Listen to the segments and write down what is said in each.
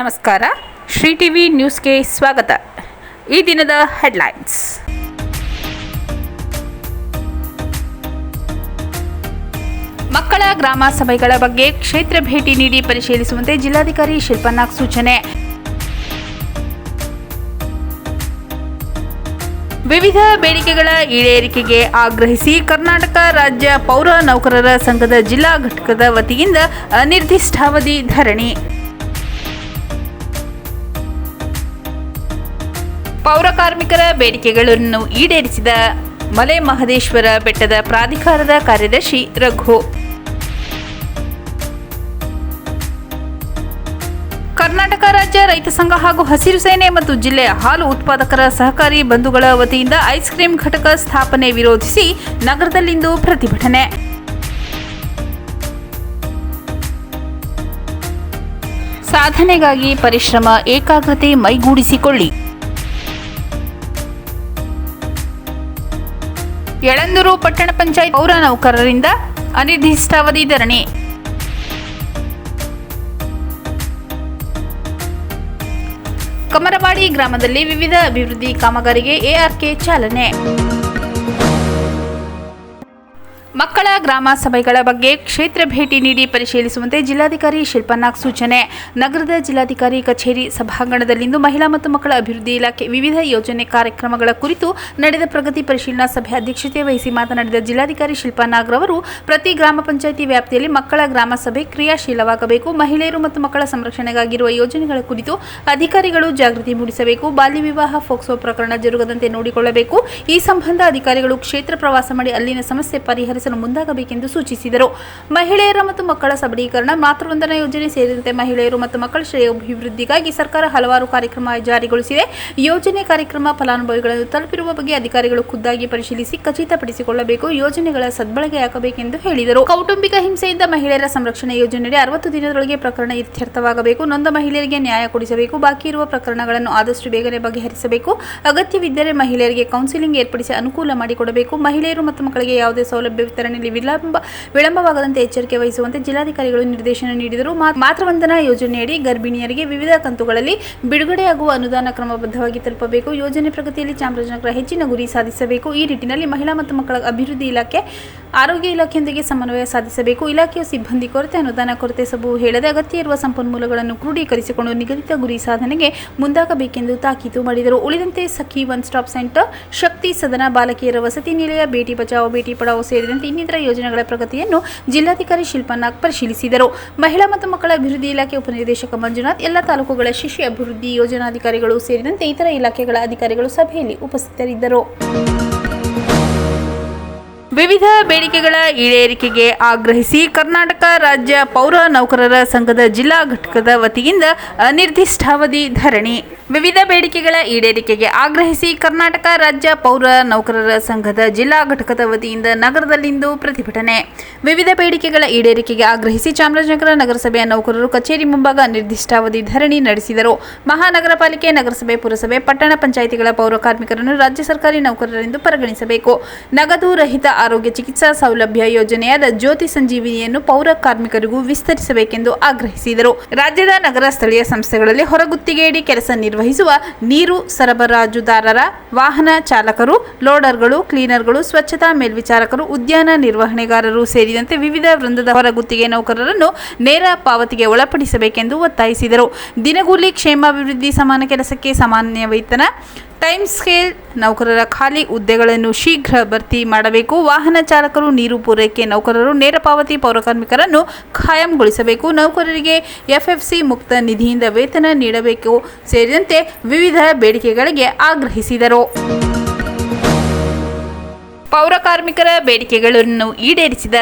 ನಮಸ್ಕಾರ. ಶ್ರೀ ಟಿವಿ ನ್ಯೂಸ್ಗೆ ಸ್ವಾಗತ. ಈ ದಿನದ ಹೆಡ್ಲೈನ್ಸ್. ಮಕ್ಕಳ ಗ್ರಾಮ ಸಭೆಗಳ ಬಗ್ಗೆ ಕ್ಷೇತ್ರ ಭೇಟಿ ನೀಡಿ ಪರಿಶೀಲಿಸುವಂತೆ ಜಿಲ್ಲಾಧಿಕಾರಿ ಶಿಲ್ಪನಾಗ್ ಸೂಚನೆ. ವಿವಿಧ ಬೇಡಿಕೆಗಳ ಈಡೇರಿಕೆಗೆ ಆಗ್ರಹಿಸಿ ಕರ್ನಾಟಕ ರಾಜ್ಯ ಪೌರ ನೌಕರರ ಸಂಘದ ಜಿಲ್ಲಾ ಘಟಕದ ವತಿಯಿಂದ ಅನಿರ್ದಿಷ್ಟಾವಧಿ ಧರಣಿ. ಪೌರ ಕಾರ್ಮಿಕರ ಬೇಡಿಕೆಗಳನ್ನು ಈಡೇರಿಸಿದ ಮಲೆ ಮಹದೇಶ್ವರ ಬೆಟ್ಟದ ಪ್ರಾಧಿಕಾರದ ಕಾರ್ಯದರ್ಶಿ ರಘು. ಕರ್ನಾಟಕ ರಾಜ್ಯ ರೈತ ಸಂಘ ಹಾಗೂ ಹಸಿರು ಸೇನೆ ಮತ್ತು ಜಿಲ್ಲೆಯ ಹಾಲು ಉತ್ಪಾದಕರ ಸಹಕಾರಿ ಬಂಧುಗಳ ವತಿಯಿಂದ ಐಸ್ ಕ್ರೀಂ ಘಟಕ ಸ್ಥಾಪನೆ ವಿರೋಧಿಸಿ ನಗರದಲ್ಲಿಂದು ಪ್ರತಿಭಟನೆ. ಸಾಧನೆಗಾಗಿ ಪರಿಶ್ರಮ ಏಕಾಗ್ರತೆ ಮೈಗೂಡಿಸಿಕೊಳ್ಳಿ. ಯಳಂದೂರು ಪಟ್ಟಣ ಪಂಚಾಯತ್ ಪೌರ ನೌಕರರಿಂದ ಅನಿರ್ದಿಷ್ಟಾವಧಿ ಧರಣಿ. ಕಮರವಾಡಿ ಗ್ರಾಮದಲ್ಲಿ ವಿವಿಧ ಅಭಿವೃದ್ಧಿ ಕಾಮಗಾರಿಗೆ ಎಆರ್ಕೆ ಚಾಲನೆ. ಮಕ್ಕಳ ಗ್ರಾಮ ಸಭೆಗಳ ಬಗ್ಗೆ ಕ್ಷೇತ್ರ ಭೇಟಿ ನೀಡಿ ಪರಿಶೀಲಿಸುವಂತೆ ಜಿಲ್ಲಾಧಿಕಾರಿ ಶಿಲ್ಪನಾಗ್ ಸೂಚನೆ. ನಗರದ ಜಿಲ್ಲಾಧಿಕಾರಿ ಕಚೇರಿ ಸಭಾಂಗಣದಲ್ಲಿಂದು ಮಹಿಳಾ ಮತ್ತು ಮಕ್ಕಳ ಅಭಿವೃದ್ಧಿ ಇಲಾಖೆ ವಿವಿಧ ಯೋಜನೆ ಕಾರ್ಯಕ್ರಮಗಳ ಕುರಿತು ನಡೆದ ಪ್ರಗತಿ ಪರಿಶೀಲನಾ ಸಭೆ ಅಧ್ಯಕ್ಷತೆ ವಹಿಸಿ ಮಾತನಾಡಿದ ಜಿಲ್ಲಾಧಿಕಾರಿ ಶಿಲ್ಪನಾಗ್ ಅವರು ಪ್ರತಿ ಗ್ರಾಮ ಪಂಚಾಯಿತಿ ವ್ಯಾಪ್ತಿಯಲ್ಲಿ ಮಕ್ಕಳ ಗ್ರಾಮ ಸಭೆ ಕ್ರಿಯಾಶೀಲವಾಗಬೇಕು. ಮಹಿಳೆಯರು ಮತ್ತು ಮಕ್ಕಳ ಸಂರಕ್ಷಣೆಗಾಗಿರುವ ಯೋಜನೆಗಳ ಕುರಿತು ಅಧಿಕಾರಿಗಳು ಜಾಗೃತಿ ಮೂಡಿಸಬೇಕು. ಬಾಲ್ಯ ವಿವಾಹ, ಫೋಕ್ಸೋ ಪ್ರಕರಣ ಜರುಗದಂತೆ ನೋಡಿಕೊಳ್ಳಬೇಕು. ಈ ಸಂಬಂಧ ಅಧಿಕಾರಿಗಳು ಕ್ಷೇತ್ರ ಪ್ರವಾಸ ಮಾಡಿ ಅಲ್ಲಿನ ಸಮಸ್ಯೆ ಪರಿಹರಿಸಲು ಮುಂದಾಗಬೇಕೆಂದು ಸೂಚಿಸಿದರು. ಮಹಿಳೆಯರ ಮತ್ತು ಮಕ್ಕಳ ಸಬಲೀಕರಣ ಮಾತೃವಂದನಾ ಯೋಜನೆ ಸೇರಿದಂತೆ ಮಹಿಳೆಯರು ಮತ್ತು ಮಕ್ಕಳ ಶ್ರೇಯಾಭಿವೃದ್ಧಿಗಾಗಿ ಸರ್ಕಾರ ಹಲವಾರು ಕಾರ್ಯಕ್ರಮ ಜಾರಿಗೊಳಿಸಿದೆ. ಯೋಜನೆ ಕಾರ್ಯಕ್ರಮ ಫಲಾನುಭವಿಗಳನ್ನು ತಲುಪಿರುವ ಬಗ್ಗೆ ಅಧಿಕಾರಿಗಳು ಖುದ್ದಾಗಿ ಪರಿಶೀಲಿಸಿ ಖಚಿತಪಡಿಸಿಕೊಳ್ಳಬೇಕು. ಯೋಜನೆಗಳ ಸದ್ಬಳಕೆಯಾಗಬೇಕೆಂದು ಹೇಳಿದರು. ಕೌಟುಂಬಿಕ ಹಿಂಸೆಯಿಂದ ಮಹಿಳೆಯರ ಸಂರಕ್ಷಣೆ ಯೋಜನೆಯಡಿ ಅರವತ್ತು ದಿನದೊಳಗೆ ಪ್ರಕರಣ ಇತ್ಯರ್ಥವಾಗಬೇಕು. ನೊಂದ ಮಹಿಳೆಯರಿಗೆ ನ್ಯಾಯ ಕೊಡಿಸಬೇಕು. ಬಾಕಿ ಇರುವ ಪ್ರಕರಣಗಳನ್ನು ಆದಷ್ಟು ಬೇಗನೆ ಬಗೆಹರಿಸಬೇಕು. ಅಗತ್ಯವಿದ್ದರೆ ಮಹಿಳೆಯರಿಗೆ ಕೌನ್ಸಿಲಿಂಗ್ ಏರ್ಪಡಿಸಿ ಅನುಕೂಲ ಮಾಡಿಕೊಡಬೇಕು. ಮಹಿಳೆಯರು ಮತ್ತು ಮಕ್ಕಳಿಗೆ ಯಾವುದೇ ಸೌಲಭ್ಯ ವಿತರಣೆಯಲ್ಲಿ ವಿಳಂಬ, ವಿಳಂಬವಾಗದಂತೆ ಎಚ್ಚರಿಕೆ ವಹಿಸುವಂತೆ ಜಿಲ್ಲಾಧಿಕಾರಿಗಳು ನಿರ್ದೇಶನ ನೀಡಿದರು. ಮಾತೃವಂದನಾ ಯೋಜನೆಯಡಿ ಗರ್ಭಿಣಿಯರಿಗೆ ವಿವಿಧ ಕಂತುಗಳಲ್ಲಿ ಬಿಡುಗಡೆಯಾಗುವ ಅನುದಾನ ಕ್ರಮಬದ್ಧವಾಗಿ ತಲುಪಬೇಕು. ಯೋಜನೆ ಪ್ರಗತಿಯಲ್ಲಿ ಚಾಮರಾಜನಗರ ಹೆಚ್ಚಿನ ಗುರಿ ಸಾಧಿಸಬೇಕು. ಈ ನಿಟ್ಟಿನಲ್ಲಿ ಮಹಿಳಾ ಮತ್ತು ಮಕ್ಕಳ ಅಭಿವೃದ್ಧಿ ಇಲಾಖೆ, ಆರೋಗ್ಯ ಇಲಾಖೆಯೊಂದಿಗೆ ಸಮನ್ವಯ ಸಾಧಿಸಬೇಕು. ಇಲಾಖೆಯ ಸಿಬ್ಬಂದಿ ಕೊರತೆ, ಅನುದಾನ ಕೊರತೆ ಸಬು ಹೇಳದೆ ಅಗತ್ಯ ಇರುವ ಸಂಪನ್ಮೂಲಗಳನ್ನು ಕ್ರೋಢೀಕರಿಸಿಕೊಂಡು ನಿಗದಿತ ಗುರಿ ಸಾಧನೆಗೆ ಮುಂದಾಗಬೇಕೆಂದು ತಾಕೀತು ಮಾಡಿದರು. ಉಳಿದಂತೆ Sakhi one stop centre, Shakti Sadana, ಬಾಲಕಿಯರ ವಸತಿ ನಿಲಯ, ಬೇಟಿ ಬಚಾವೋ, ಬೇಟಿ ಪಡಾವೋ ಸೇರಿದಂತೆ ಇನ್ನಿತರ ಯೋಜನೆಗಳ ಪ್ರಗತಿಯನ್ನು ಜಿಲ್ಲಾಧಿಕಾರಿ ಶಿಲ್ಪನಾಗ್ ಪರಿಶೀಲಿಸಿದರು. ಮಹಿಳಾ ಮತ್ತು ಮಕ್ಕಳ ಅಭಿವೃದ್ಧಿ ಇಲಾಖೆ ಉಪನಿರ್ದೇಶಕ ಮಂಜುನಾಥ್, ಎಲ್ಲ ತಾಲೂಕುಗಳ ಶಿಶು ಅಭಿವೃದ್ಧಿ ಯೋಜನಾಧಿಕಾರಿಗಳು ಸೇರಿದಂತೆ ಇತರ ಇಲಾಖೆಗಳ ಅಧಿಕಾರಿಗಳು ಸಭೆಯಲ್ಲಿ ಉಪಸ್ಥಿತರಿದ್ದರು. ವಿವಿಧ ಬೇಡಿಕೆಗಳ ಈಡೇರಿಕೆಗೆ ಆಗ್ರಹಿಸಿ ಕರ್ನಾಟಕ ರಾಜ್ಯ ಪೌರ ನೌಕರರ ಸಂಘದ ಜಿಲ್ಲಾ ಘಟಕದ ವತಿಯಿಂದ ಅನಿರ್ದಿಷ್ಟಾವಧಿ ಧರಣಿ. ವಿವಿಧ ಬೇಡಿಕೆಗಳ ಈಡೇರಿಕೆಗೆ ಆಗ್ರಹಿಸಿ ಕರ್ನಾಟಕ ರಾಜ್ಯ ಪೌರ ನೌಕರರ ಸಂಘದ ಜಿಲ್ಲಾ ಘಟಕದ ವತಿಯಿಂದ ನಗರದಲ್ಲಿಂದು ಪ್ರತಿಭಟನೆ. ವಿವಿಧ ಬೇಡಿಕೆಗಳ ಈಡೇರಿಕೆಗೆ ಆಗ್ರಹಿಸಿ ಚಾಮರಾಜನಗರ ನಗರಸಭೆಯ ನೌಕರರು ಕಚೇರಿ ಮುಂಭಾಗ ನಿರ್ದಿಷ್ಟಾವಧಿ ಧರಣಿ ನಡೆಸಿದರು. ಮಹಾನಗರ ಪಾಲಿಕೆ, ನಗರಸಭೆ, ಪುರಸಭೆ, ಪಟ್ಟಣ ಪಂಚಾಯಿತಿಗಳ ಪೌರ ಕಾರ್ಮಿಕರನ್ನು ರಾಜ್ಯ ಸರ್ಕಾರಿ ನೌಕರರೆಂದು ಪರಿಗಣಿಸಬೇಕು. ನಗದು ರಹಿತ ಆರೋಗ್ಯ ಚಿಕಿತ್ಸಾ ಸೌಲಭ್ಯ ಯೋಜನೆಯಾದ ಜ್ಯೋತಿ ಸಂಜೀವಿನಿಯನ್ನು ಪೌರ ಕಾರ್ಮಿಕರಿಗೂ ವಿಸ್ತರಿಸಬೇಕೆಂದು ಆಗ್ರಹಿಸಿದರು. ರಾಜ್ಯದ ನಗರ ಸ್ಥಳೀಯ ಸಂಸ್ಥೆಗಳಲ್ಲಿ ಹೊರಗುತ್ತಿಗೆಯಡಿ ಕೆಲಸ ನಿರ್ವಹಿಸುವ ನೀರು ಸರಬರಾಜುದಾರರ, ವಾಹನ ಚಾಲಕರು, ಲೋಡರ್ಗಳು, ಕ್ಲೀನರ್ಗಳು, ಸ್ವಚ್ಛತಾ ಮೇಲ್ವಿಚಾರಕರು, ಉದ್ಯಾನ ನಿರ್ವಹಣೆಗಾರರು ಸೇರಿದಂತೆ ವಿವಿಧ ವೃಂದದ ಹೊರಗುತ್ತಿಗೆ ನೌಕರರನ್ನು ನೇರ ಪಾವತಿಗೆ ಒಳಪಡಿಸಬೇಕೆಂದು ಒತ್ತಾಯಿಸಿದರು. ದಿನಗೂಲಿ ಕ್ಷೇಮಾಭಿವೃದ್ಧಿ ಸಮಾನ ಕೆಲಸಕ್ಕೆ ಸಾಮಾನ್ಯ ವೇತನ ಟೈಮ್ ಸ್ಕೇಲ್, ನೌಕರರ ಖಾಲಿ ಹುದ್ದೆಗಳನ್ನು ಶೀಘ್ರ ಭರ್ತಿ ಮಾಡಬೇಕು. ವಾಹನ ಚಾಲಕರು ನೀರು ಪೂರೈಕೆ, ನೌಕರರು ನೇರ ಪಾವತಿ ಪೌರಕಾರ್ಮಿಕರನ್ನು ಖಾಯಂಗೊಳಿಸಬೇಕು. ನೌಕರರಿಗೆ ಎಫ್ಎಫ್ಸಿ ಮುಕ್ತ ನಿಧಿಯಿಂದ ವೇತನ ನೀಡಬೇಕು ಸೇರಿದಂತೆ ವಿವಿಧ ಬೇಡಿಕೆಗಳಿಗೆ ಆಗ್ರಹಿಸಿದರು. ಪೌರಕಾರ್ಮಿಕರ ಬೇಡಿಕೆಗಳನ್ನು ಈಡೇರಿಸಿದ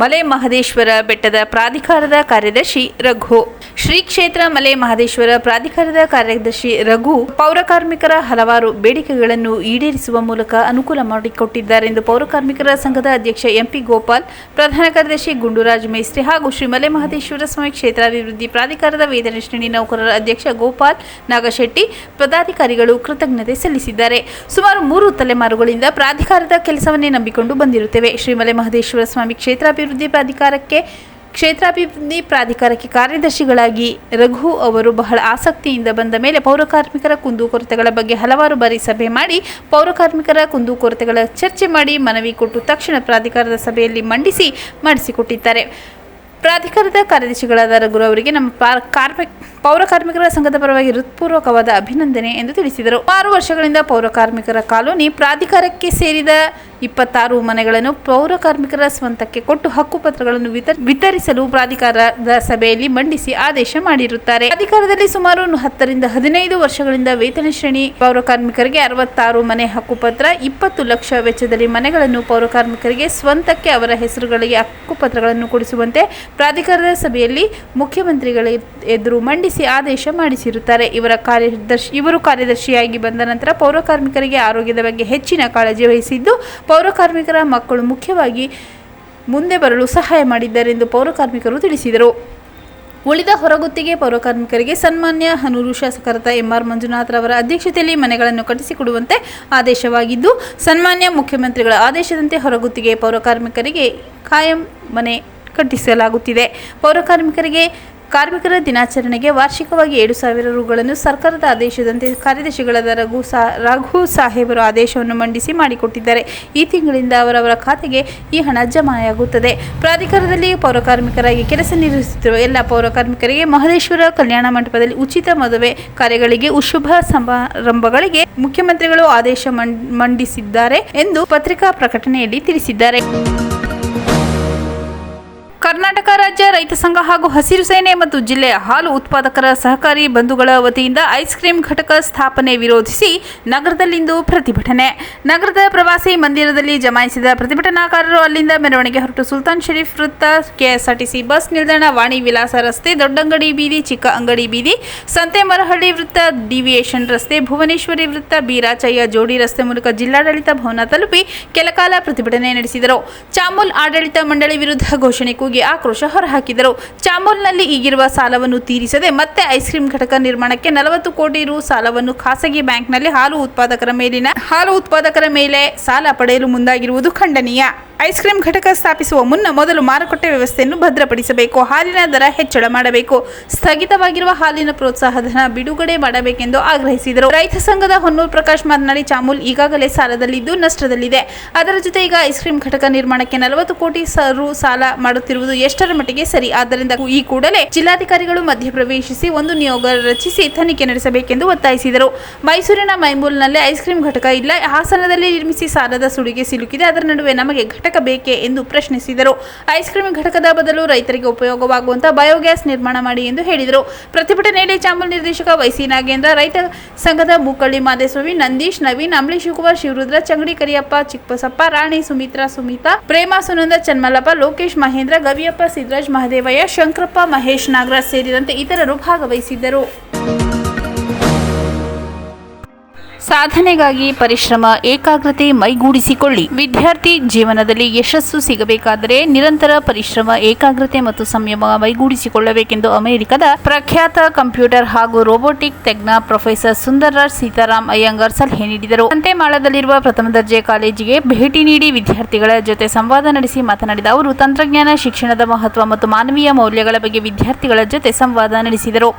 ಮಲೆ ಮಹದೇಶ್ವರ ಬೆಟ್ಟದ ಪ್ರಾಧಿಕಾರದ ಕಾರ್ಯದರ್ಶಿ ರಘು. ಶ್ರೀ ಕ್ಷೇತ್ರ ಮಲೆ ಮಹದೇಶ್ವರ ಪ್ರಾಧಿಕಾರದ ಕಾರ್ಯದರ್ಶಿ ರಘು ಪೌರಕಾರ್ಮಿಕರ ಹಲವಾರು ಬೇಡಿಕೆಗಳನ್ನು ಈಡೇರಿಸುವ ಮೂಲಕ ಅನುಕೂಲ ಮಾಡಿಕೊಟ್ಟಿದ್ದಾರೆ ಎಂದು ಪೌರಕಾರ್ಮಿಕರ ಸಂಘದ ಅಧ್ಯಕ್ಷ ಎಂಪಿ ಗೋಪಾಲ್, ಪ್ರಧಾನ ಕಾರ್ಯದರ್ಶಿ ಗುಂಡುರಾಜ್ ಮೇಸ್ತ್ರಿ ಹಾಗೂ ಶ್ರೀ ಮಲೆ ಮಹದೇಶ್ವರ ಸ್ವಾಮಿ ಕ್ಷೇತ್ರಾಭಿವೃದ್ಧಿ ಪ್ರಾಧಿಕಾರದ ವೇತನ ಶ್ರೇಣಿ ನೌಕರರ ಅಧ್ಯಕ್ಷ ಗೋಪಾಲ್ ನಾಗಶೆಟ್ಟಿ ಪದಾಧಿಕಾರಿಗಳು ಕೃತಜ್ಞತೆ ಸಲ್ಲಿಸಿದ್ದಾರೆ. ಸುಮಾರು ಮೂರು ತಲೆಮಾರುಗಳಿಂದ ಪ್ರಾಧಿಕಾರದ ಕೆಲಸವನ್ನೇ ನಂಬಿಕೊಂಡು ಬಂದಿರುತ್ತೇವೆ. ಶ್ರೀಮಲೆ ಮಹದೇಶ್ವರ ಸ್ವಾಮಿ ಕ್ಷೇತ್ರಾಭಿವೃದ್ಧಿ ಪ್ರಾಧಿಕಾರಕ್ಕೆ ಕ್ಷೇತ್ರಾಭಿವೃದ್ಧಿ ಪ್ರಾಧಿಕಾರಕ್ಕೆ ಕಾರ್ಯದರ್ಶಿಗಳಾಗಿ ರಘು ಅವರು ಬಹಳ ಆಸಕ್ತಿಯಿಂದ ಬಂದ ಮೇಲೆ ಪೌರಕಾರ್ಮಿಕರ ಕುಂದುಕೊರತೆಗಳ ಬಗ್ಗೆ ಹಲವಾರು ಬಾರಿ ಸಭೆ ಮಾಡಿ ಪೌರಕಾರ್ಮಿಕರ ಕುಂದುಕೊರತೆಗಳ ಚರ್ಚೆ ಮಾಡಿ ಮನವಿ ಕೊಟ್ಟು ತಕ್ಷಣ ಪ್ರಾಧಿಕಾರದ ಸಭೆಯಲ್ಲಿ ಮಂಡಿಸಿ ಮಾಡಿಸಿಕೊಟ್ಟಿದ್ದಾರೆ. ಪ್ರಾಧಿಕಾರದ ಕಾರ್ಯದರ್ಶಿಗಳಾದ ರಘು ಅವರಿಗೆ ನಮ್ಮ ಕಾರ್ಮಿಕ ಪೌರ ಕಾರ್ಮಿಕರ ಸಂಘದ ಪರವಾಗಿ ಹೃತ್ಪೂರ್ವಕವಾದ ಅಭಿನಂದನೆ ಎಂದು ತಿಳಿಸಿದರು. ಆರು ವರ್ಷಗಳಿಂದ ಪೌರ ಕಾರ್ಮಿಕರ ಕಾಲೋನಿ ಪ್ರಾಧಿಕಾರಕ್ಕೆ ಸೇರಿದ ಇಪ್ಪತ್ತಾರು ಮನೆಗಳನ್ನು ಪೌರ ಕಾರ್ಮಿಕರ ಸ್ವಂತಕ್ಕೆ ಕೊಟ್ಟು ಹಕ್ಕುಪತ್ರಗಳನ್ನು ವಿತರ್- ವಿತರಿಸಲು ಪ್ರಾಧಿಕಾರದ ಸಭೆಯಲ್ಲಿ ಮಂಡಿಸಿ ಆದೇಶ ಮಾಡಿರುತ್ತಾರೆ. ಪ್ರಾಧಿಕಾರದಲ್ಲಿ ಸುಮಾರು ಹತ್ತರಿಂದ ಹದಿನೈದು ವರ್ಷಗಳಿಂದ ವೇತನ ಶ್ರೇಣಿ ಪೌರ ಕಾರ್ಮಿಕರಿಗೆ ಅರವತ್ತಾರು ಮನೆ ಹಕ್ಕುಪತ್ರ ಇಪ್ಪತ್ತು ಲಕ್ಷ ವೆಚ್ಚದಲ್ಲಿ ಮನೆಗಳನ್ನು ಪೌರ ಕಾರ್ಮಿಕರಿಗೆ ಸ್ವಂತಕ್ಕೆ ಅವರ ಹೆಸರುಗಳಿಗೆ ಹಕ್ಕುಪತ್ರಗಳನ್ನು ಕೊಡಿಸುವಂತೆ ಪ್ರಾಧಿಕಾರದ ಸಭೆಯಲ್ಲಿ ಮುಖ್ಯಮಂತ್ರಿಗಳ ಎದುರು ಮಂಡಿಸಿ ಆದೇಶ ಮಾಡಿಸಿರುತ್ತಾರೆ. ಇವರ ಕಾರ್ಯದರ್ಶಿ ಇವರು ಕಾರ್ಯದರ್ಶಿಯಾಗಿ ಬಂದ ನಂತರ ಪೌರಕಾರ್ಮಿಕರಿಗೆ ಆರೋಗ್ಯದ ಬಗ್ಗೆ ಹೆಚ್ಚಿನ ಕಾಳಜಿ ವಹಿಸಿದ್ದು, ಪೌರ ಕಾರ್ಮಿಕರ ಮಕ್ಕಳು ಮುಖ್ಯವಾಗಿ ಮುಂದೆ ಬರಲು ಸಹಾಯ ಮಾಡಿದ್ದಾರೆ ಎಂದು ಪೌರಕಾರ್ಮಿಕರು ತಿಳಿಸಿದರು. ಉಳಿದ ಹೊರಗುತ್ತಿಗೆ ಪೌರಕಾರ್ಮಿಕರಿಗೆ ಸನ್ಮಾನ್ಯ ಹನೂರು ಆರ್ ಎಂಆರ್ ಮಂಜುನಾಥ್ರವರ ಅಧ್ಯಕ್ಷತೆಯಲ್ಲಿ ಮನೆಗಳನ್ನು ಕಟ್ಟಿಸಿಕೊಡುವಂತೆ ಆದೇಶವಾಗಿದ್ದು, ಸನ್ಮಾನ್ಯ ಮುಖ್ಯಮಂತ್ರಿಗಳ ಆದೇಶದಂತೆ ಹೊರಗುತ್ತಿಗೆ ಪೌರಕಾರ್ಮಿಕರಿಗೆ ಕಾಯಂ ಮನೆ ಕಟ್ಟಿಸಲಾಗುತ್ತಿದೆ. ಪೌರಕಾರ್ಮಿಕರಿಗೆ ಕಾರ್ಮಿಕರ ದಿನಾಚರಣೆಗೆ ವಾರ್ಷಿಕವಾಗಿ ಏಳು ಸಾವಿರ ರುಗಳನ್ನು ಸರ್ಕಾರದ ಆದೇಶದಂತೆ ಕಾರ್ಯದರ್ಶಿಗಳಾದ ರಘು ಸಾ, ರಘು ಸಾಹೇಬರು ಆದೇಶವನ್ನು ಮಂಡಿಸಿ ಮಾಡಿಕೊಟ್ಟಿದ್ದಾರೆ. ಈ ತಿಂಗಳಿಂದ ಅವರವರ ಖಾತೆಗೆ ಈ ಹಣ ಜಮಾಯಾಗುತ್ತದೆ. ಪ್ರಾಧಿಕಾರದಲ್ಲಿ ಪೌರಕಾರ್ಮಿಕರಾಗಿ ಕೆಲಸ ನಿರ್ವಹಿಸುತ್ತಿರುವ ಎಲ್ಲ ಪೌರಕಾರ್ಮಿಕರಿಗೆ ಮಹದೇಶ್ವರ ಕಲ್ಯಾಣ ಮಂಟಪದಲ್ಲಿ ಉಚಿತ ಮದುವೆ ಕಾರ್ಯಗಳಿಗೆ ಶುಭ ಸಮಾರಂಭಗಳಿಗೆ ಮುಖ್ಯಮಂತ್ರಿಗಳು ಆದೇಶ ಮಂಡಿಸಿದ್ದಾರೆ ಎಂದು ಪತ್ರಿಕಾ ಪ್ರಕಟಣೆಯಲ್ಲಿ ತಿಳಿಸಿದ್ದಾರೆ. ಕರ್ನಾಟಕ ರಾಜ್ಯ ರೈತ ಸಂಘ ಹಾಗೂ ಹಸಿರು ಸೇನೆ ಮತ್ತು ಜಿಲ್ಲೆಯ ಹಾಲು ಉತ್ಪಾದಕರ ಸಹಕಾರಿ ಬಂಧುಗಳ ವತಿಯಿಂದ ಐಸ್ ಕ್ರೀಂ ಘಟಕ ಸ್ಥಾಪನೆ ವಿರೋಧಿಸಿ ನಗರದಲ್ಲಿಂದು ಪ್ರತಿಭಟನೆ. ನಗರದ ಪ್ರವಾಸಿ ಮಂದಿರದಲ್ಲಿ ಜಮಾಯಿಸಿದ ಪ್ರತಿಭಟನಾಕಾರರು ಅಲ್ಲಿಂದ ಮೆರವಣಿಗೆ ಹೊರಟು. ಸುಲ್ತಾನ್ ಶರೀಫ್ ವೃತ್ತ ಕೆಎಸ್ಆರ್ಟಿಸಿ ಬಸ್ ನಿಲ್ದಾಣ, ವಾಣಿ ವಿಲಾಸ ರಸ್ತೆ, ದೊಡ್ಡಂಗಡಿ ಬೀದಿ, ಚಿಕ್ಕ ಅಂಗಡಿ ಬೀದಿ ಸಂತೆ ಮರಹಳ್ಳಿ ವೃತ್ತ, ಡಿವಿಯೇಷನ್ ರಸ್ತೆ, ಭುವನೇಶ್ವರಿ ವೃತ್ತ, ಬೀರಾಚಯ್ಯ ಜೋಡಿ ರಸ್ತೆ ಮೂಲಕ ಜಿಲ್ಲಾಡಳಿತ ಭವನ ತಲುಪಿ ಕೆಲಕಾಲ ಪ್ರತಿಭಟನೆ ನಡೆಸಿದರು. ಚಾಮುಲ್ ಆಡಳಿತ ಮಂಡಳಿ ವಿರುದ್ಧ ಘೋಷಣೆ ಕೂಗಿ ಆಕ್ರೋಶ ಹೊರಹಾಕಿದರು. ಚಾಮೋಲ್ನಲ್ಲಿ ಈಗಿರುವ ಸಾಲವನ್ನು ತೀರಿಸದೆ ಮತ್ತೆ ಐಸ್ ಕ್ರೀಂ ಘಟಕ ನಿರ್ಮಾಣಕ್ಕೆ ನಲವತ್ತು ಕೋಟಿ ರು ಸಾಲವನ್ನು ಖಾಸಗಿ ಬ್ಯಾಂಕ್ನಲ್ಲಿ ಹಾಲು ಉತ್ಪಾದಕರ ಮೇಲಿನ, ಹಾಲು ಉತ್ಪಾದಕರ ಮೇಲೆ ಸಾಲ ಪಡೆಯಲು ಮುಂದಾಗಿರುವುದು ಖಂಡನೀಯ. ಐಸ್ ಕ್ರೀಮ್ ಘಟಕ ಸ್ಥಾಪಿಸುವ ಮುನ್ನ ಮೊದಲು ಮಾರುಕಟ್ಟೆ ವ್ಯವಸ್ಥೆಯನ್ನು ಭದ್ರಪಡಿಸಬೇಕು. ಹಾಲಿನ ದರ ಹೆಚ್ಚಳ ಮಾಡಬೇಕು. ಸ್ಥಗಿತವಾಗಿರುವ ಹಾಲಿನ ಪ್ರೋತ್ಸಾಹಧನ ಬಿಡುಗಡೆ ಮಾಡಬೇಕೆಂದು ಆಗ್ರಹಿಸಿದರು. ರೈತ ಸಂಘದ ಹೊನ್ನೂರು ಪ್ರಕಾಶ್ ಮಾತನಾಡಿ, ಚಾಮೂಲ್ ಈಗಾಗಲೇ ಸಾಲದಲ್ಲಿದ್ದು ನಷ್ಟದಲ್ಲಿದೆ. ಅದರ ಜೊತೆ ಈಗ ಐಸ್ ಕ್ರೀಮ್ ಘಟಕ ನಿರ್ಮಾಣಕ್ಕೆ ನಲವತ್ತು ಕೋಟಿ ರು ಸಾಲ ಮಾಡುತ್ತಿರುವುದು ಎಷ್ಟರ ಮಟ್ಟಿಗೆ ಸರಿ. ಆದ್ದರಿಂದ ಈ ಕೂಡಲೇ ಜಿಲ್ಲಾಧಿಕಾರಿಗಳು ಮಧ್ಯಪ್ರವೇಶಿಸಿ ಒಂದು ನಿಯೋಗ ರಚಿಸಿ ತನಿಖೆ ನಡೆಸಬೇಕೆಂದು ಒತ್ತಾಯಿಸಿದರು. ಮೈಸೂರಿನ ಮೈಮೂಲ್ನಲ್ಲಿ ಐಸ್ ಕ್ರೀಮ್ ಘಟಕ ಇಲ್ಲ. ಹಾಸನದಲ್ಲಿ ನಿರ್ಮಿಸಿ ಸಾಲದ ಸುಳಿಗೆ ಸಿಲುಕಿದೆ. ಅದರ ನಡುವೆ ನಮಗೆ ಬೇಕೇ ಎಂದು ಪ್ರಶ್ನಿಸಿದರು. ಐಸ್ ಕ್ರೀಮ್ ಘಟಕದ ಬದಲು ರೈತರಿಗೆ ಉಪಯೋಗವಾಗುವಂತಹ ಬಯೋಗ್ಯಾಸ್ ನಿರ್ಮಾಣ ಮಾಡಿ ಎಂದು ಹೇಳಿದರು. ಪ್ರತಿಭಟನೆಯಲ್ಲಿ ಚಾಮುಲ್ ನಿರ್ದೇಶಕ ವೈಸಿ ನಾಗೇಂದ್ರ, ರೈತ ಸಂಘದ ಮೂಕಳ್ಳಿ ಮಾದೇಸ್ವಾಮಿ, ನಂದೀಶ್, ನವೀನ್ ಅಂಬಳಿ ಶಿವಕುಮಾರ್ ಶಿವರುದ್ರ, ಚಂಗಡಿ ಕರಿಯಪ್ಪ, ಚಿಕ್ಕಬಸಪ್ಪ, ರಾಣಿ ಸುಮಿತ್ರಾ, ಸುಮಿತಾ, ಪ್ರೇಮ ಸುನಂದ, ಚನ್ಮಲ್ಲಪ್ಪ, ಲೋಕೇಶ್ ಮಹೇಂದ್ರ, ಗವಿಯಪ್ಪ ಸಿದ್ದರಾಜ್ ಮಹದೇವಯ್ಯ, ಶಂಕರಪ್ಪ, ಮಹೇಶ್ ನಾಗರಾಜ್ ಸೇರಿದಂತೆ ಇತರರು ಭಾಗವಹಿಸಿದ್ದರು. ಸಾಧನೆಗಾಗಿ ಪರಿಶ್ರಮ, ಏಕಾಗ್ರತೆ ಮೈಗೂಡಿಸಿಕೊಳ್ಳಿ. ವಿದ್ಯಾರ್ಥಿ ಜೀವನದಲ್ಲಿ ಯಶಸ್ಸು ಸಿಗಬೇಕಾದರೆ ನಿರಂತರ ಪರಿಶ್ರಮ, ಏಕಾಗ್ರತೆ ಮತ್ತು ಸಂಯಮ ಮೈಗೂಡಿಸಿಕೊಳ್ಳಬೇಕೆಂದು ಅಮೆರಿಕದ ಪ್ರಖ್ಯಾತ ಕಂಪ್ಯೂಟರ್ ಹಾಗೂ ರೋಬೋಟಿಕ್ ತಜ್ಞ ಪ್ರೊಫೆಸರ್ ಸುಂದರ್ರಾಜ್ ಸೀತಾರಾಮ್ ಅಯ್ಯಂಗಾರ್ ಸಲಹೆ ನೀಡಿದರು. ಅಂತೆಮಾಳದಲ್ಲಿರುವ ಪ್ರಥಮ ದರ್ಜೆ ಕಾಲೇಜಿಗೆ ಭೇಟಿ ನೀಡಿ ವಿದ್ಯಾರ್ಥಿಗಳ ಜೊತೆ ಸಂವಾದ ನಡೆಸಿ ಮಾತನಾಡಿದ ಅವರು, ತಂತ್ರಜ್ಞಾನ, ಶಿಕ್ಷಣದ ಮಹತ್ವ ಮತ್ತು ಮಾನವೀಯ ಮೌಲ್ಯಗಳ ಬಗ್ಗೆ ವಿದ್ಯಾರ್ಥಿಗಳ ಜೊತೆ ಸಂವಾದ ನಡೆಸಿದರು.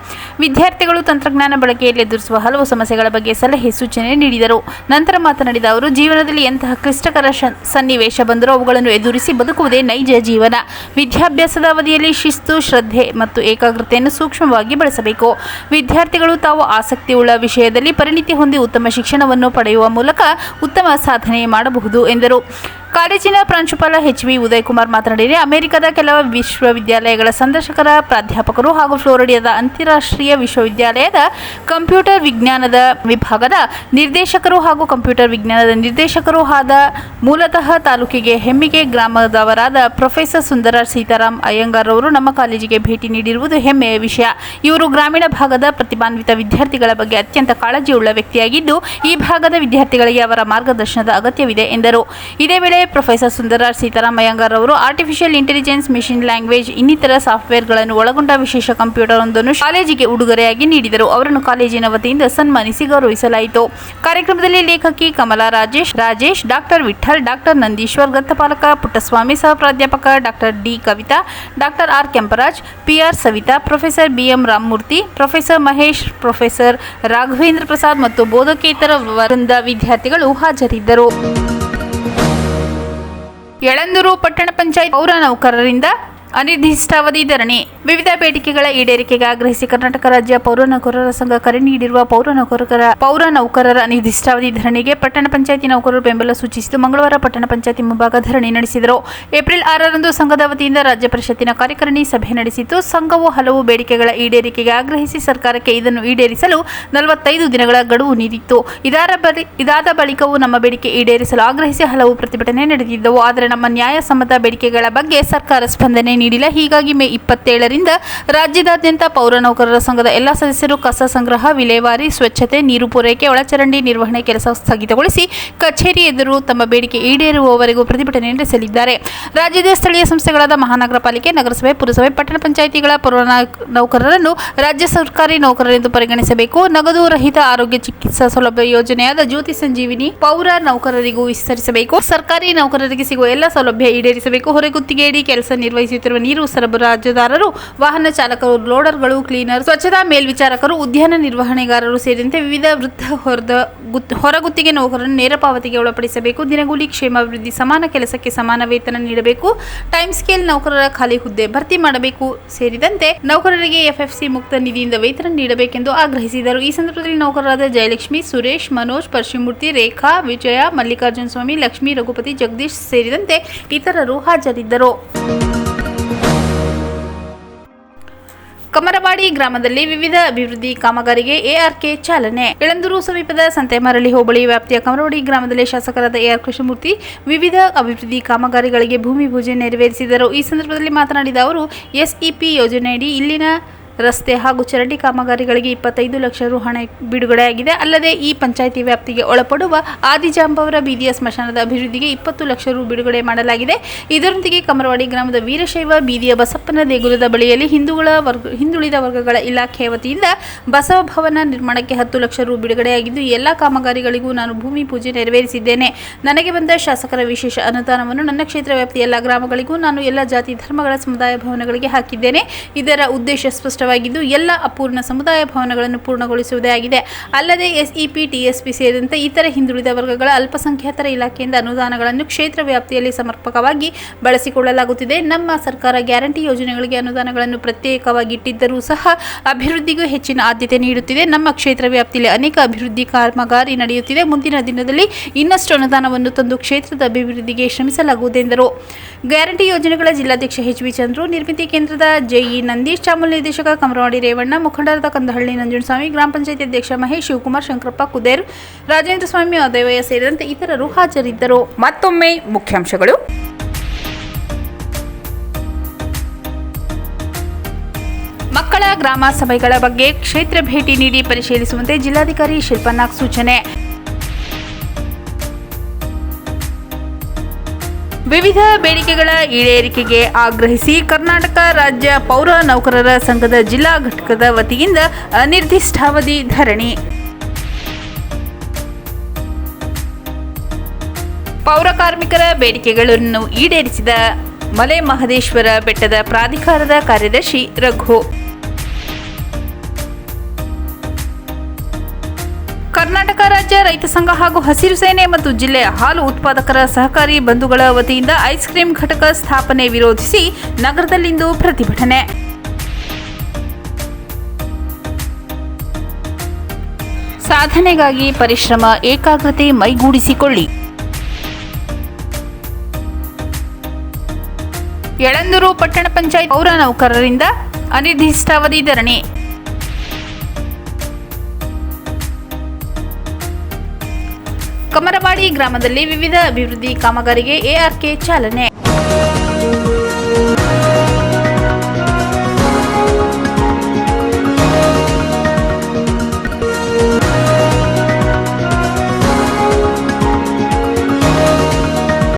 ವಿದ್ಯಾರ್ಥಿಗಳು ತಂತ್ರಜ್ಞಾನ ಬಳಕೆಯಲ್ಲಿ ಎದುರಿಸುವ ಹಲವು ಸಮಸ್ಯೆಗಳ ಬಗ್ಗೆ ಸಲಹೆ, ಸೂಚನೆ ನೀಡಿದರು. ನಂತರ ಮಾತನಾಡಿದ ಅವರು, ಜೀವನದಲ್ಲಿ ಎಂತಹ ಕ್ಲಿಷ್ಟಕರ ಸನ್ನಿವೇಶ ಬಂದರೂ ಅವುಗಳನ್ನು ಎದುರಿಸಿ ಬದುಕುವುದೇ ನೈಜ ಜೀವನ. ವಿದ್ಯಾಭ್ಯಾಸದ ಅವಧಿಯಲ್ಲಿ ಶಿಸ್ತು, ಶ್ರದ್ಧೆ ಮತ್ತು ಏಕಾಗ್ರತೆಯನ್ನು ಸೂಕ್ಷ್ಮವಾಗಿ ಬಳಸಬೇಕು. ವಿದ್ಯಾರ್ಥಿಗಳು ತಾವು ಆಸಕ್ತಿಯುಳ್ಳ ವಿಷಯದಲ್ಲಿ ಪರಿಣಿತಿ ಹೊಂದಿ ಉತ್ತಮ ಶಿಕ್ಷಣವನ್ನು ಪಡೆಯುವ ಮೂಲಕ ಉತ್ತಮ ಸಾಧನೆ ಮಾಡಬಹುದು, ಎಂದರು. ಕಾಲೇಜಿನ ಪ್ರಾಂಶುಪಾಲ ಎಚ್ ವಿ ಉದಯಕುಮಾರ್ ಮಾತನಾಡಿ ಅಮೆರಿಕದ ಕೆಲವು ವಿಶ್ವವಿದ್ಯಾಲಯಗಳ ಸಂದರ್ಶಕರ ಪ್ರಾಧ್ಯಾಪಕರು ಹಾಗೂ ಫ್ಲೋರಿಡಿಯಾದ ಅಂತಾರಾಷ್ಟ್ರೀಯ ವಿಶ್ವವಿದ್ಯಾಲಯದ ಕಂಪ್ಯೂಟರ್ ವಿಜ್ಞಾನದ ವಿಭಾಗದ ನಿರ್ದೇಶಕರು ಹಾಗೂ ಕಂಪ್ಯೂಟರ್ ವಿಜ್ಞಾನದ ನಿರ್ದೇಶಕರು ಆದ ಮೂಲತಃ ತಾಲೂಕಿಗೆ ಹೆಮ್ಮಿಗೆ ಗ್ರಾಮದವರಾದ ಪ್ರೊಫೆಸರ್ ಸುಂದರ ಸೀತಾರಾಮ್ ಅಯ್ಯಂಗಾರ್ ಅವರು ನಮ್ಮ ಕಾಲೇಜಿಗೆ ಭೇಟಿ ನೀಡಿರುವುದು ಹೆಮ್ಮೆಯ ವಿಷಯ. ಇವರು ಗ್ರಾಮೀಣ ಭಾಗದ ಪ್ರತಿಭಾನ್ವಿತ ವಿದ್ಯಾರ್ಥಿಗಳ ಬಗ್ಗೆ ಅತ್ಯಂತ ಕಾಳಜಿಯುಳ್ಳ ವ್ಯಕ್ತಿಯಾಗಿದ್ದು, ಈ ಭಾಗದ ವಿದ್ಯಾರ್ಥಿಗಳಿಗೆ ಅವರ ಮಾರ್ಗದರ್ಶನದ ಅಗತ್ಯವಿದೆ ಎಂದರು. ಇದೇ ವೇಳೆ ವೇಳೆ ಪ್ರೊಫೆಸರ್ ಸುಂದರ ಸೀತಾರಾಮಯ್ಯಂಗರ್ ಅವರು ಆರ್ಟಿಫಿಷಿಯಲ್ ಇಂಟೆಲಿಜೆನ್ಸ್ ಮಿಷಿನ್ ಲ್ಯಾಂಗ್ವೇಜ್ ಇನ್ನಿತರ ಸಾಫ್ಟ್ವೇರ್ಗಳನ್ನು ಒಳಗೊಂಡ ವಿಶೇಷ ಕಂಪ್ಯೂಟರ್ ಒಂದನ್ನು ಕಾಲೇಜಿಗೆ ಉಡುಗೊರೆಯಾಗಿ ನೀಡಿದರು. ಅವರನ್ನು ಕಾಲೇಜಿನ ವತಿಯಿಂದ ಸನ್ಮಾನಿಸಿ ಗೌರವಿಸಲಾಯಿತು. ಕಾರ್ಯಕ್ರಮದಲ್ಲಿ ಲೇಖಕಿ ಕಮಲಾ ರಾಜೇಶ್ ರಾಜೇಶ್, ಡಾಕ್ಟರ್ ವಿಠಲ್ ಡಾಕ್ಟರ್ ನಂದೀಶ್ವರ್ ಗ್ರಂಥಪಾಲಕ ಪುಟ್ಟಸ್ವಾಮಿ ಸಹ ಪ್ರಾಧ್ಯಾಪಕ, doctor D Kavitha, doctor R Kemparaj P R Savitha, professor B M Ramamurthy, professor Mahesh, professor Raghavendra Prasad ಮತ್ತು ಬೋಧಕೇತರ ವೃಂದ ವಿದ್ಯಾರ್ಥಿಗಳು ಹಾಜರಿದ್ದರು. ಯಳಂದೂರು ಪಟ್ಟಣ ಪಂಚಾಯತ್ ಪೌರ ನೌಕರರಿಂದ ಅನಿರ್ದಿಷ್ಟಾವಧಿ ಧರಣಿ. ವಿವಿಧ ಬೇಡಿಕೆಗಳ ಈಡೇರಿಕೆಗೆ ಆಗ್ರಹಿಸಿ ಕರ್ನಾಟಕ ರಾಜ್ಯ ಪೌರ ನೌಕರರ ಸಂಘ ಕರೆ ನೀಡಿರುವ ಪೌರ ನೌಕರರ ಪೌರ ನೌಕರರ ಅನಿರ್ದಿಷ್ಟಾವಧಿ ಧರಣಿಗೆ ಪಟ್ಟಣ ಪಂಚಾಯತಿ ನೌಕರರು ಬೆಂಬಲ ಸೂಚಿಸಿದ್ದು ಮಂಗಳವಾರ ಪಟ್ಟಣ ಪಂಚಾಯತಿ ಮುಂಭಾಗ ಧರಣಿ ನಡೆಸಿದರು. ಏಪ್ರಿಲ್ ಆರರಂದು ಸಂಘದ ವತಿಯಿಂದ ರಾಜ್ಯ ಪರಿಷತ್ತಿನ ಕಾರ್ಯಕಾರಿಣಿ ಸಭೆ ನಡೆಸಿದ್ದು ಸಂಘವು ಹಲವು ಬೇಡಿಕೆಗಳ ಈಡೇರಿಕೆಗೆ ಆಗ್ರಹಿಸಿ ಸರ್ಕಾರಕ್ಕೆ ಇದನ್ನು ಈಡೇರಿಸಲು ನಲವತ್ತೈದು ದಿನಗಳ ಗಡುವು ನೀಡಿತ್ತು. ಬಳಿ, ಇದಾದ ಬಳಿಕವೂ ನಮ್ಮ ಬೇಡಿಕೆ ಈಡೇರಿಸಲು ಆಗ್ರಹಿಸಿ ಹಲವು ಪ್ರತಿಭಟನೆ ನಡೆದಿದ್ದವು. ಆದರೆ ನಮ್ಮ ನ್ಯಾಯಸಮ್ಮತ ಬೇಡಿಕೆಗಳ ಬಗ್ಗೆ ಸರ್ಕಾರ ಸ್ಪಂದನೆ ನೀಡಿಲ್ಲ. ಹೀಗಾಗಿ ಮೇ ಇಪ್ಪತ್ತೇಳರಿಂದ ರಾಜ್ಯದಾದ್ಯಂತ ಪೌರ ನೌಕರರ ಸಂಘದ ಎಲ್ಲ ಸದಸ್ಯರು ಕಸ ಸಂಗ್ರಹ, ವಿಲೇವಾರಿ, ಸ್ವಚ್ಛತೆ, ನೀರು ಪೂರೈಕೆ, ಒಳಚರಂಡಿ ನಿರ್ವಹಣೆ ಕೆಲಸ ಸ್ಥಗಿತಗೊಳಿಸಿ ಕಚೇರಿ ಎದುರು ತಮ್ಮ ಬೇಡಿಕೆ ಈಡೇರುವವರೆಗೂ ಪ್ರತಿಭಟನೆ ನಡೆಸಲಿದ್ದಾರೆ. ರಾಜ್ಯದ ಸ್ಥಳೀಯ ಸಂಸ್ಥೆಗಳಾದ ಮಹಾನಗರ ಪಾಲಿಕೆ, ನಗರಸಭೆ, ಪುರಸಭೆ, ಪಟ್ಟಣ ಪಂಚಾಯಿತಿಗಳ ಪೌರ ನೌಕರರನ್ನು ರಾಜ್ಯ ಸರ್ಕಾರಿ ನೌಕರರೆಂದು ಪರಿಗಣಿಸಬೇಕು. ನಗದು ರಹಿತ ಆರೋಗ್ಯ ಚಿಕಿತ್ಸಾ ಸೌಲಭ್ಯ ಯೋಜನೆಯಾದ ಜ್ಯೋತಿ ಸಂಜೀವಿನಿ ಪೌರ ನೌಕರರಿಗೂ ವಿಸ್ತರಿಸಬೇಕು. ಸರ್ಕಾರಿ ನೌಕರರಿಗೆ ಸಿಗುವ ಎಲ್ಲ ಸೌಲಭ್ಯ ಈಡೇರಿಸಬೇಕು. ಹೊರಗುತ್ತಿಗೆಯಡಿ ಕೆಲಸ ನಿರ್ವಹಿಸುತ್ತಿರುವ ನೀರು ಸರಬರಾಜುದಾರರು ವಾಹನ ಚಾಲಕರು, ಲೋಡರ್ಗಳು, ಕ್ಲೀನರ್, ಸ್ವಚ್ಛತಾ ಮೇಲ್ವಿಚಾರಕರು, ಉದ್ಯಾನ ನಿರ್ವಹಣೆಗಾರರು ಸೇರಿದಂತೆ ವಿವಿಧ ವೃತ್ತ ಹೊರದ ಗುತ್- ಹೊರಗುತ್ತಿಗೆ ನೌಕರರನ್ನು ನೇರ ಪಾವತಿಗೆ ಒಳಪಡಿಸಬೇಕು. ದಿನಗೂಲಿ ಕ್ಷೇಮಾಭಿವೃದ್ಧಿ ಸಮಾನ ಕೆಲಸಕ್ಕೆ ಸಮಾನ ವೇತನ ನೀಡಬೇಕು. ಟೈಮ್ ಸ್ಕೇಲ್ ನೌಕರರ ಖಾಲಿ ಹುದ್ದೆ ಭರ್ತಿ ಮಾಡಬೇಕು. ಸೇರಿದಂತೆ ನೌಕರರಿಗೆ ಎಫ್ಎಫ್ಸಿ ಮುಕ್ತ ನಿಧಿಯಿಂದ ವೇತನ ನೀಡಬೇಕೆಂದು ಆಗ್ರಹಿಸಿದರು. ಈ ಸಂದರ್ಭದಲ್ಲಿ ನೌಕರರಾದ ಜಯಲಕ್ಷ್ಮಿ, ಸುರೇಶ್, ಮನೋಜ್, ಪರಶುಮೂರ್ತಿ, ರೇಖಾ, ವಿಜಯ, ಮಲ್ಲಿಕಾರ್ಜುನ ಸ್ವಾಮಿ, ಲಕ್ಷ್ಮೀ, ರಘುಪತಿ, ಜಗದೀಶ್ ಸೇರಿದಂತೆ ಇತರರು ಹಾಜರಿದ್ದರು. ಕಮರವಾಡಿ ಗ್ರಾಮದಲ್ಲಿ ವಿವಿಧ ಅಭಿವೃದ್ಧಿ ಕಾಮಗಾರಿಗೆ ಎಆರ್ಕೆ ಚಾಲನೆ. ಇಳಂದೂರು ಸಮೀಪದ ಸಂತೆಮರಳಿ ಹೋಬಳಿ ವ್ಯಾಪ್ತಿಯ ಕಮರವಾಡಿ ಗ್ರಾಮದಲ್ಲಿ ಶಾಸಕರಾದ ಎಆರ್ ಕೃಷ್ಣಮೂರ್ತಿ ವಿವಿಧ ಅಭಿವೃದ್ಧಿ ಕಾಮಗಾರಿಗಳಿಗೆ ಭೂಮಿ ಪೂಜೆ ನೆರವೇರಿಸಿದರು. ಈ ಸಂದರ್ಭದಲ್ಲಿ ಮಾತನಾಡಿದ ಅವರು, ಎಸ್ಇಪಿ ಯೋಜನೆಯಡಿ ಇಲ್ಲಿನ ರಸ್ತೆ ಹಾಗೂ ಚರಂಡಿ ಕಾಮಗಾರಿಗಳಿಗೆ ಇಪ್ಪತ್ತೈದು ಲಕ್ಷ ರು ಹಣ ಬಿಡುಗಡೆಯಾಗಿದೆ. ಅಲ್ಲದೆ ಈ ಪಂಚಾಯಿತಿ ವ್ಯಾಪ್ತಿಗೆ ಒಳಪಡುವ ಆದಿಜಾಂಬವರ ಬೀದಿಯ ಸ್ಮಶಾನದ ಅಭಿವೃದ್ಧಿಗೆ ಇಪ್ಪತ್ತು ಲಕ್ಷ ರು ಬಿಡುಗಡೆ ಮಾಡಲಾಗಿದೆ. ಇದರೊಂದಿಗೆ ಕಮರವಾಡಿ ಗ್ರಾಮದ ವೀರಶೈವ, ಬೀದಿಯ ಬಸಪ್ಪನ ದೇಗುಲದ ಬಳಿಯಲ್ಲಿ ಹಿಂದೂಗಳ ವರ್ಗ, ಹಿಂದುಳಿದ ವರ್ಗಗಳ ಇಲಾಖೆ ವತಿಯಿಂದ ಬಸವ ಭವನ ನಿರ್ಮಾಣಕ್ಕೆ ಹತ್ತು ಲಕ್ಷ ರು ಬಿಡುಗಡೆಯಾಗಿದ್ದು, ಎಲ್ಲ ಕಾಮಗಾರಿಗಳಿಗೂ ನಾನು ಭೂಮಿ ಪೂಜೆ ನೆರವೇರಿಸಿದ್ದೇನೆ. ನನಗೆ ಬಂದ ಶಾಸಕರ ವಿಶೇಷ ಅನುದಾನವನ್ನು ನನ್ನ ಕ್ಷೇತ್ರ ವ್ಯಾಪ್ತಿಯ ಎಲ್ಲ ಗ್ರಾಮಗಳಿಗೂ ನಾನು ಎಲ್ಲ ಜಾತಿ ಧರ್ಮಗಳ ಸಮುದಾಯ ಭವನಗಳಿಗೆ ಹಾಕಿದ್ದೇನೆ. ಇದರ ಉದ್ದೇಶ ಸ್ಪಷ್ಟವಾಗಿದ್ದು ಎಲ್ಲ ಅಪೂರ್ಣ ಸಮುದಾಯ ಭವನಗಳನ್ನು ಪೂರ್ಣಗೊಳಿಸುವುದೇ ಆಗಿದೆ. ಅಲ್ಲದೆ ಎಸ್ಇಪಿ, ಟಿಎಸ್ಪಿ ಸೇರಿದಂತೆ ಇತರ ಹಿಂದುಳಿದ ವರ್ಗಗಳ ಅಲ್ಪಸಂಖ್ಯಾತರ ಇಲಾಖೆಯಿಂದ ಅನುದಾನಗಳನ್ನು ಕ್ಷೇತ್ರ ವ್ಯಾಪ್ತಿಯಲ್ಲಿ ಸಮರ್ಪಕವಾಗಿ ಬಳಸಿಕೊಳ್ಳಲಾಗುತ್ತಿದೆ. ನಮ್ಮ ಸರ್ಕಾರ ಗ್ಯಾರಂಟಿ ಯೋಜನೆಗಳಿಗೆ ಅನುದಾನಗಳನ್ನು ಪ್ರತ್ಯೇಕವಾಗಿ ಇಟ್ಟಿದ್ದರೂ ಸಹ ಅಭಿವೃದ್ಧಿಗೂ ಹೆಚ್ಚಿನ ಆದ್ಯತೆ ನೀಡುತ್ತಿದೆ. ನಮ್ಮ ಕ್ಷೇತ್ರ ವ್ಯಾಪ್ತಿಯಲ್ಲಿ ಅನೇಕ ಅಭಿವೃದ್ಧಿ ಕಾಮಗಾರಿ ನಡೆಯುತ್ತಿದೆ. ಮುಂದಿನ ದಿನದಲ್ಲಿ ಇನ್ನಷ್ಟು ಅನುದಾನವನ್ನು ತಂದು ಕ್ಷೇತ್ರದ ಅಭಿವೃದ್ಧಿಗೆ ಶ್ರಮಿಸಲಾಗುವುದೆಂದರು ಗ್ಯಾರಂಟಿ ಯೋಜನೆಗಳ ಜಿಲ್ಲಾಧ್ಯಕ್ಷ ಎಚ್ ವಿ ಚಂದ್ರು, ನಿರ್ಮಿತಿ ಕೇಂದ್ರದ ಜೆಇ ನಂದೀಶ್ ಚಾಮುಲ್ ನಿರ್ದೇಶಕ ಕಮರವಾಡಿ ರೇವಣ್ಣ, ಮುಖಂಡರಾದ ಕಂದಹಳ್ಳಿ ನಂಜುಂಡಸ್ವಾಮಿ, ಗ್ರಾಮ ಪಂಚಾಯತಿ ಅಧ್ಯಕ್ಷ ಮಹೇಶ್, ಶಿವಕುಮಾರ್, ಶಂಕರಪ್ಪ ಕುದೇರ್, ರಾಜೇಂದ್ರ ಸ್ವಾಮಿ ಅದೇವಯ್ಯ ಸೇರಿದಂತೆ ಇತರರು ಹಾಜರಿದ್ದರು. ಮತ್ತೊಮ್ಮೆ ಮುಖ್ಯಾಂಶಗಳು. ಮಕ್ಕಳ ಗ್ರಾಮ ಸಭೆಗಳ ಬಗ್ಗೆ ಕ್ಷೇತ್ರ ಭೇಟಿ ನೀಡಿ ಪರಿಶೀಲಿಸುವಂತೆ ಜಿಲ್ಲಾಧಿಕಾರಿ ಶಿಲ್ಪನಾಗ್ ಸೂಚನೆ. ವಿವಿಧ ಬೇಡಿಕೆಗಳ ಈಡೇರಿಕೆಗೆ ಆಗ್ರಹಿಸಿ ಕರ್ನಾಟಕ ರಾಜ್ಯ ಪೌರ ನೌಕರರ ಸಂಘದ ಜಿಲ್ಲಾ ಘಟಕದ ವತಿಯಿಂದ ಅನಿರ್ದಿಷ್ಟಾವಧಿ ಧರಣಿ. ಪೌರ ಕಾರ್ಮಿಕರ ಬೇಡಿಕೆಗಳನ್ನು ಈಡೇರಿಸಿದ ಮಲೆ ಮಹದೇಶ್ವರ ಬೆಟ್ಟದ ಪ್ರಾಧಿಕಾರದ ಕಾರ್ಯದರ್ಶಿ ರಘು. ಕರ್ನಾಟಕ ರಾಜ್ಯ ರೈತ ಸಂಘ ಹಾಗೂ ಹಸಿರು ಸೇನೆ ಮತ್ತು ಜಿಲ್ಲೆಯ ಹಾಲು ಉತ್ಪಾದಕರ ಸಹಕಾರಿ ಬಂಧುಗಳ ವತಿಯಿಂದ ಐಸ್ ಕ್ರೀಂ ಘಟಕ ಸ್ಥಾಪನೆ ವಿರೋಧಿಸಿ ನಗರದಲ್ಲಿಂದು ಪ್ರತಿಭಟನೆ. ಸಾಧನೆಗಾಗಿ ಪರಿಶ್ರಮ, ಏಕಾಗ್ರತೆ ಮೈಗೂಡಿಸಿಕೊಳ್ಳಿ. ಯಳಂದೂರು ಪಟ್ಟಣ ಪಂಚಾಯತ್ ಪೌರ ನೌಕರರಿಂದ ಅನಿರ್ದಿಷ್ಟಾವಧಿ ಧರಣಿ. ಕಮರವಾಡಿ ಗ್ರಾಮದಲ್ಲಿ ವಿವಿಧ ಅಭಿವೃದ್ಧಿ ಕಾಮಗಾರಿಗೆ ಎಆರ್ಕೆ ಚಾಲನೆ